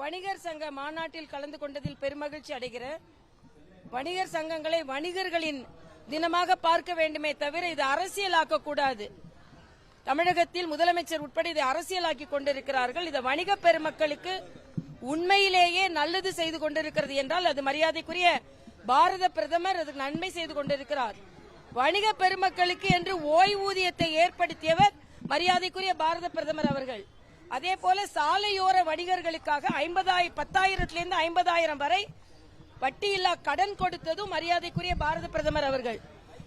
வணிகர் சங்க மாநாட்டில் கலந்து கொண்டதில் பெருமகிழ்ச்சி அடைகிறேன். வணிகர் சங்கங்களை வணிகர்களின் தினமாக பார்க்க வேண்டுமே தவிர இது அரசியலாக்க கூடாது தமிழகத்தில் முதலமைச்சர் உட்பட இதை அரசியலாக்கி கொண்டிருக்கிறார்கள். இதை வணிக பெருமக்களுக்கு உண்மையிலேயே நல்லது செய்து கொண்டிருக்கிறது என்றால் அது மரியாதைக்குரிய பாரத பிரதமர் அதுக்கு நன்மை செய்து கொண்டிருக்கிறார். வணிக பெருமக்களுக்கு என்று ஓய்வூதியத்தை ஏற்படுத்தியவர் மரியாதைக்குரிய பாரத பிரதமர் அவர்கள். அதே போல சாலையோர வணிகர்களுக்காக ஐம்பதாயிரம் பத்தாயிரத்திலிருந்து ஐம்பதாயிரம் வரை வட்டியில்லா கடன் கொடுத்ததும் மரியாதைக்குரிய பாரத பிரதமர் அவர்கள்.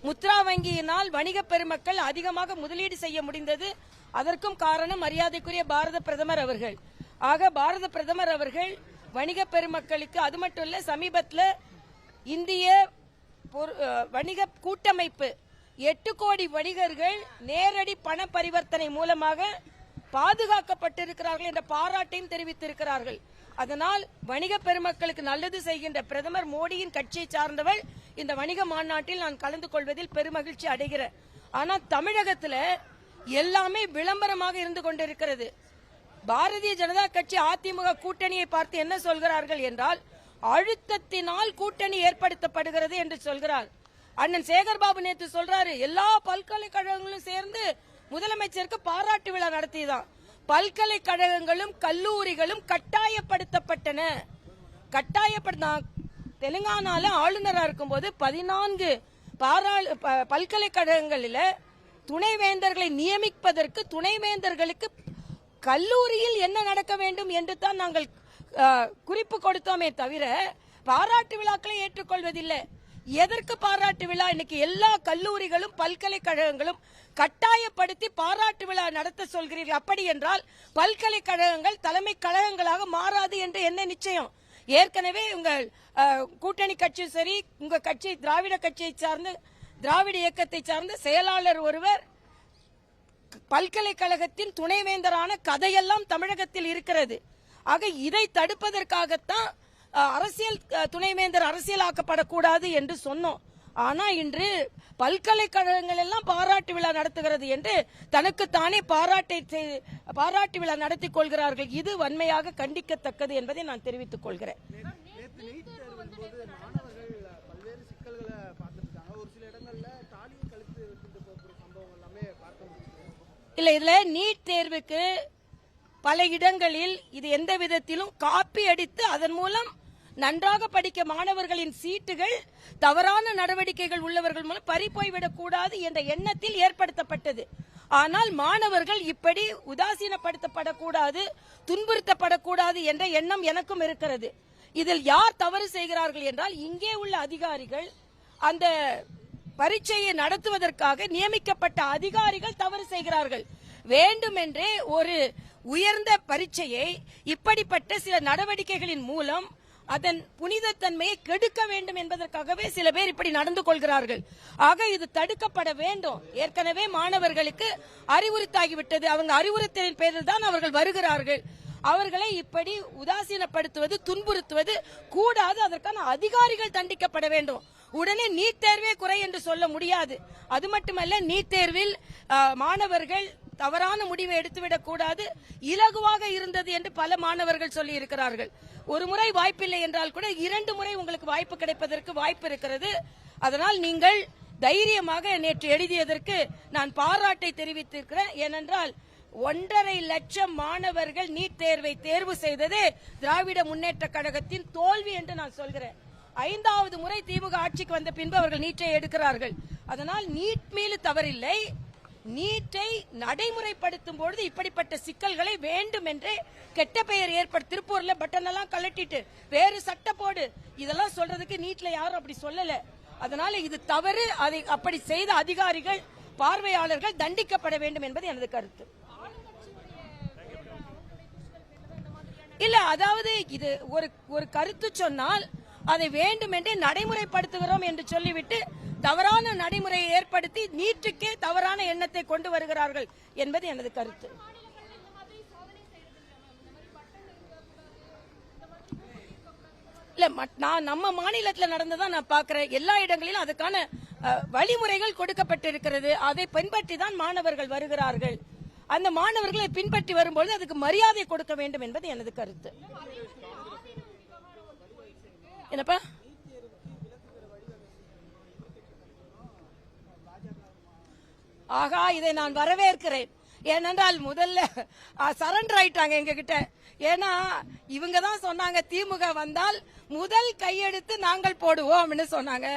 முத்ரா வங்கியினால் வணிக பெருமக்கள் அதிகமாக முதலீடு செய்ய முடிந்தது. அதற்கும் காரணம் மரியாதைக்குரிய பாரத பிரதமர் அவர்கள். ஆக பாரத பிரதமர் அவர்கள் வணிக பெருமக்களுக்கு அது மட்டும் இல்ல சமீபத்தில் இந்திய பொரு- வணிக கூட்டமைப்பு எட்டு கோடி வணிகர்கள் நேரடி பண பரிவர்த்தனை மூலமாக பாதுகாக்கப்பட்டிருக்கிறார்கள் என்ற பாராட்டையும் தெரிவித்திருக்கிறார்கள். அதனால் வணிக பெருமக்களுக்கு நல்லது செய்கின்ற பிரதமர் மோடியின் கட்சியை சார்ந்தவள் இந்த வணிக மாநாட்டில் நான் கலந்து கொள்வதில் பெருமகிழ்ச்சி அடைகிறேன். ஆனா தமிழகத்துல எல்லாமே விளம்பரமாக இருந்து கொண்டிருக்கிறது. பாரதிய ஜனதா கட்சி அதிமுக கூட்டணியை பார்த்து என்ன சொல்கிறார்கள் என்றால் அழுத்தத்தினால் கூட்டணி ஏற்படுத்தப்படுகிறது என்று சொல்கிறார். அண்ணன் சேகர்பாபு நேற்று சொல்றாரு எல்லா பல்கலைக்கழகங்களும் சேர்ந்து முதலமைச்சருக்கு பாராட்டு விழா நடத்திதான் பல்கலைக்கழகங்களும் கல்லூரிகளும் கட்டாயப்படுத்தப்பட்டன. கட்டாயப்படுத்த தெலுங்கானால ஆளுநரா இருக்கும்போது பதினான்கு பாராளு ப- பல்கலைக்கழகங்களில துணைவேந்தர்களை நியமிப்பதற்கு துணைவேந்தர்களுக்கு கல்லூரியில் என்ன நடக்க வேண்டும் என்று தான் நாங்கள் குறிப்பு கொடுத்தோமே தவிர பாராட்டு விழாக்களை ஏற்றுக்கொள்வதில்லை. எதற்கு பாராட்டு விழா? இன்னைக்கு எல்லா கல்லூரிகளும் பல்கலைக்கழகங்களும் கட்டாயப்படுத்தி பாராட்டு விழா நடத்த சொல்கிறீர்கள். அப்படி என்றால் பல்கலைக்கழகங்கள் தலைமை கழகங்களாக மாறாது என்று என்ன நிச்சயம்? ஏற்கனவே உங்கள் கூட்டணி கட்சியும் சரி உங்க கட்சி திராவிட கட்சியை சார்ந்து திராவிட இயக்கத்தை சார்ந்த செயலாளர் ஒருவர் பல்கலைக்கழகத்தின் துணைவேந்தரான கதையெல்லாம் தமிழகத்தில் இருக்கிறது. ஆக இதை தடுப்பதற்காகத்தான் அரசியல் துணைவேந்தர் அரசியலாக்கப்படக்கூடாது என்று சொன்னோம். ஆனா இன்று பல்கலைக்கழகங்கள் எல்லாம் பாராட்டு விழா நடத்துகிறது என்று தனக்குத்தானே பாராட்டை பாராட்டு விழா நடத்திக் கொள்கிறார்கள். இது வன்மையாக கண்டிக்கத்தக்கது என்பதை நான் தெரிவித்துக் கொள்கிறேன். இல்ல இதுல நீட் தேர்வுக்கு பல இடங்களில் இது எந்த விதத்திலும் காப்பி அடித்து அதன் மூலம் நன்றாக படிக்க மாணவர்களின் சீட்டுகள் தவறான நடவடிக்கைகள் உள்ளவர்கள் மூலம் பறிப்போய்விடக் கூடாது என்ற எண்ணத்தில் ஏற்படுத்தப்பட்டது. ஆனால் மாணவர்கள் இப்படி உதாசீனப்படுத்தப்படக்கூடாது துன்புறுத்தப்படக்கூடாது என்ற எண்ணம் எனக்கும் இருக்கிறது. இதில் யார் தவறு செய்கிறார்கள் என்றால் இங்கே உள்ள அதிகாரிகள் அந்த பரீட்சையை நடத்துவதற்காக நியமிக்கப்பட்ட அதிகாரிகள் தவறு செய்கிறார்கள். வேண்டுமென்றே ஒரு உயர்ந்த பரீட்சையை இப்படிப்பட்ட சில நடவடிக்கைகளின் மூலம் அதன் புனிதத்தன்மையை கெடுக்க வேண்டும் என்பதற்காகவே சில பேர் இப்படி நடந்து கொள்கிறார்கள். ஆக இது தடுக்கப்பட வேண்டும். ஏற்கனவே மாணவர்களுக்கு அறிவுறுத்தாகிவிட்டது. அவங்க அறிவுறுத்தலின் பேரில் தான் அவர்கள் வருகிறார்கள். அவர்களை இப்படி உதாசீனப்படுத்துவது துன்புறுத்துவது கூடாது. அதற்கான அதிகாரிகள் தண்டிக்கப்பட வேண்டும். உடனே நீட் தேர்வே குறை என்று சொல்ல முடியாது. அது மட்டுமல்ல நீட் தேர்வில் மாணவர்கள் தவறான முடிவை எடுத்துவிடக் கூடாது இலகுவாக இருந்தது என்று பல மாணவர்கள் சொல்லி இருக்கிறார்கள் ஒரு முறை வாய்ப்பில்லை என்றால் கூட இரண்டு முறை உங்களுக்கு வாய்ப்பு கிடைப்பதற்கு வாய்ப்பு இருக்கிறது. அதனால் நீங்கள் தைரியமாக நேற்று எழுதியதற்கு நான் பாராட்டை தெரிவித்திருக்கிறேன். ஏனென்றால் ஒன்றரை லட்சம் மாணவர்கள் நீட் தேர்வை தேர்வு செய்ததே திராவிட முன்னேற்ற கழகத்தின் தோல்வி என்று நான் சொல்கிறேன். ஐந்தாவது முறை திமுக ஆட்சிக்கு வந்த பின்பு அவர்கள் நீட்டை எடுக்கிறார்கள். அதனால் நீட் மீது தவறில்லை. நீட்டை நடைமுறைப்படுத்தும் பொழுது இப்படிப்பட்ட சிக்கல்களை வேண்டுமென்றே கெட்ட பெயர் ஏற்பட திருப்பூர்ல பட்டன் எல்லாம் கழட்டிட்டு வேறு சட்ட போடு. இதெல்லாம் சொல்றதுக்கு நீட்ல யாரும் அப்படி சொல்லல. அதனால இது தவறு. அதை அப்படி செய்த அதிகாரிகள் பார்வையாளர்கள் தண்டிக்கப்பட வேண்டும் என்பது எனது கருத்து. இல்ல அதாவது இது ஒரு ஒரு கருத்து சொன்னால் அதை வேண்டுமென்றே நடைமுறைப்படுத்துகிறோம் என்று சொல்லிவிட்டு தவறான நடைமுறையை ஏற்படுத்தி நீட்டுக்கே தவறான எண்ணத்தை கொண்டு வருகிறார்கள் என்பது எனது கருத்து. இல்ல மட்- நான் நம்ம மாநிலத்தில் நடந்ததா நான் பாக்குறேன். எல்லா இடங்களிலும் அதுக்கான வழிமுறைகள் கொடுக்கப்பட்டிருக்கிறது. அதை பின்பற்றி தான் மாணவர்கள் வருகிறார்கள். அந்த மாணவர்களை பின்பற்றி வரும்பொழுது அதுக்கு மரியாதை கொடுக்க வேண்டும் என்பது எனது கருத்து. என்னப்பா? ஆகா இதை நான் வரவேற்கிறேன். ஏனென்றால் முதல்ல சரண்டர் ஆயிட்டாங்க எங்ககிட்ட. ஏன்னா இவங்க தான் சொன்னாங்க திமுக வந்தால் முதல் கையெழுத்து நாங்கள் போடுவோம்னு சொன்னாங்க.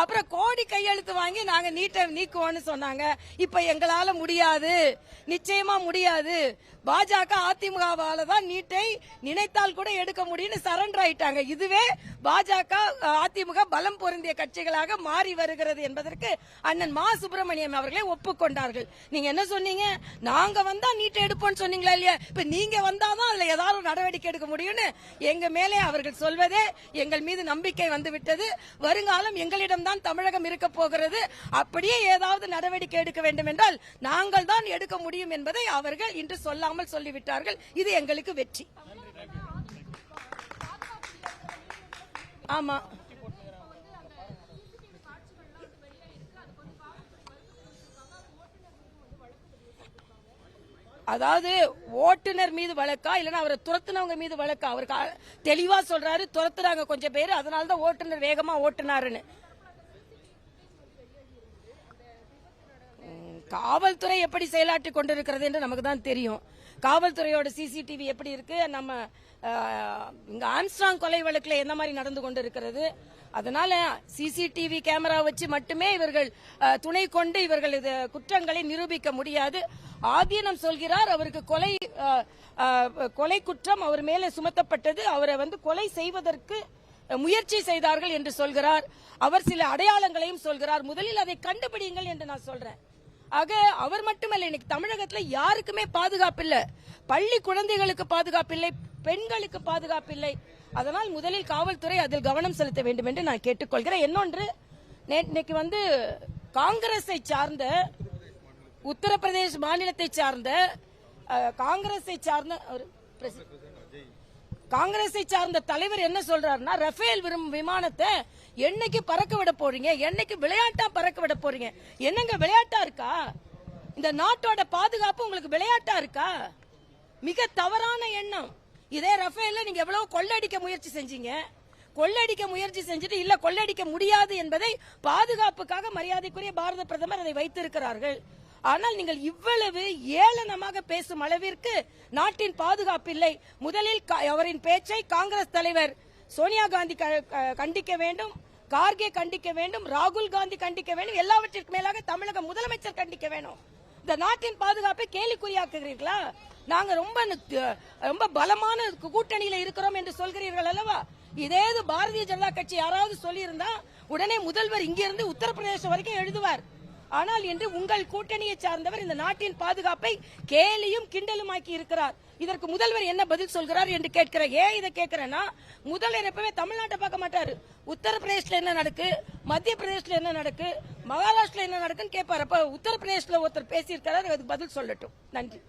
அப்புறம் கோடி கையெழுத்து வாங்கி நாங்க நீட்டை நீக்குவோம்னு சொன்னாங்க. இப்ப எங்களால முடியாது. நிச்சயமா முடியாது. பாஜக அதிமுகவால தான் நீட்டை நினைத்தால் கூட எடுக்க முடியும்னு சரண்டர் ஆயிட்டாங்க. இதுவே பாஜக அதிமுக பலம் பொருந்திய கட்சிகளாக மாறி வருகிறது என்பதற்கு அண்ணன் மா சுப்பிரமணியம் அவர்களே ஒப்புக்கொண்டார்கள். நீங்க என்ன சொன்னீங்க? நாங்க வந்தா நீட்டை எடுப்போம்னு சொன்னீங்களா இல்லையா? இப்ப நீங்க வந்தாதான் அதுல ஏதாவது நடவடிக்கை எடுக்க முடியும்னு எங்க மேலே அவர்கள் சொல்வதே எங்கள் மீது நம்பிக்கை வந்து விட்டது வருங்காலம் எங்களிடம்தான் தமிழகம் இருக்க போகிறது. அப்படியே ஏதாவது நடவடிக்கை எடுக்க வேண்டும் என்றால் நாங்கள் தான் எடுக்க முடியும் என்பதை அவர்கள் இன்று சொல்லாமல் சொல்லிவிட்டார்கள். இது எங்களுக்கு வெற்றி. ஆமா. அதாவது ஓட்டுநர் மீது வழக்கா இல்லைன்னா அவரை துரத்துனவங்க மீது வழக்கா? அவருக்கு தெளிவா சொல்றாரு துரத்துறாங்க கொஞ்சம் பேர் அதனால தான் ஓட்டுநர் வேகமா ஓட்டுனாருன்னு. காவல்துறை எப்படி செயலாற்றி கொண்டிருக்கிறது என்று நமக்கு தான் தெரியும். காவல்துறையோட சிசிடிவி எப்படி இருக்கு? நம்ம இங்க ஆம்ஸ்ட்ராங் கொலை வழக்குல எந்த மாதிரி நடந்து கொண்டிருக்கிறது? அதனால சிசிடிவி கேமரா வச்சு மட்டுமே இவர்கள் துணை கொண்டு இவர்கள் இது குற்றங்களை நிரூபிக்க முடியாது. ஆதீனம் சொல்கிறார் அவருக்கு கொலை கொலை குற்றம் அவர் மேலே சுமத்தப்பட்டது. அவரை வந்து கொலை செய்வதற்கு முயற்சி செய்தார்கள் என்று சொல்கிறார். அவர் சில அடையாளங்களையும் சொல்கிறார். முதலில் அதை கண்டுபிடிங்கள் என்று நான் சொல்றேன். ஆக அவர் மட்டுமல்ல இன்னைக்கு தமிழகத்துல யாருக்குமே பாதுகாப்பு இல்ல பள்ளி குழந்தைகளுக்கு பாதுகாப்பு இல்லை பெண்களுக்கு பாதுகாப்பு இல்லை அதனால் முதலில் காவல்துறை அதில் கவனம் செலுத்த வேண்டும் என்று நான் கேட்டுக்கொள்கிறேன். இன்னொன்று இன்னைக்கு வந்து காங்கிரஸை சார்ந்த உத்தரப்பிரதேஷ் மாநிலத்தை சார்ந்த காங்கிரஸை சார்ந்த ஒரு காங்கிரஸை சார்ந்த தலைவர் என்ன சொல்றாருன்னா ரஃபேல் விரும் விமானத்தை என்னைக்கு பறக்க விட போறீங்க? என்னைக்கு விளையாட்டா பறக்க விட போறீங்க? என்னங்க விளையாட்டா இருக்கா? இந்த நாட்டோட பாதுகாப்பு உங்களுக்கு விளையாட்டா இருக்கா? மிக தவறான எண்ணம். இதே ரஃபேல நீங்க எவ்வளவு கொள்ளடிக்க முயற்சி செஞ்சீங்க. கொள்ளடிக்க முயற்சி செஞ்சுட்டு இல்ல கொள்ளடிக்க முடியாது என்பதை பாதுகாப்புக்காக மரியாதைக்குரிய பாரத பிரதமர் அதை வைத்திருக்கிறார்கள். ஆனால் நீங்கள் இவ்வளவு ஏளனமாக பேசும் அளவிற்கு நாட்டின் பாதுகாப்பு இல்லை. முதலில் அவரின் பேச்சை காங்கிரஸ் தலைவர் சோனியா காந்தி க- கண்டிக்க வேண்டும் கார்கே கண்டிக்க வேண்டும் ராகுல் காந்தி கண்டிக்க வேண்டும் எல்லாவற்றிற்கு மேலாக தமிழக முதலமைச்சர் கண்டிக்க வேணும் இந்த நாட்டின் பாதுகாப்பை கேலிக்குறியாக்குகிறீர்களா? நாங்க ரொம்ப ரொம்ப பலமான கூட்டணியில இருக்கிறோம் என்று சொல்கிறீர்கள் அல்லவா? இதே இது பாரதிய ஜனதா கட்சி யாராவது சொல்லியிருந்தா உடனே முதல்வர் இங்கிருந்து உத்தரப்பிரதேசம் வரைக்கும் எழுதுவார். ஆனால் என்று உங்கள் கூட்டணியை சார்ந்தவர் இந்த நாட்டின் பாதுகாப்பை கேலியும் கிண்டலுமாக்கி இருக்கிறார். இதற்கு முதல்வர் என்ன பதில் சொல்கிறார் என்று கேட்கிற ஏன் இதை கேட்கிறேன்னா முதல்வர் எப்பவுமே தமிழ்நாட்டை பார்க்க மாட்டாரு. உத்தரப்பிரதேசல என்ன நடக்கு? மத்திய பிரதேசல என்ன நடக்கு? மகாராஷ்டிரா என்ன நடக்குன்னு கேட்பாரு. அப்ப உத்தரப்பிரதேசல ஒருத்தர் பேசியிருக்கிறார் அதுக்கு பதில் சொல்லட்டும். நன்றி.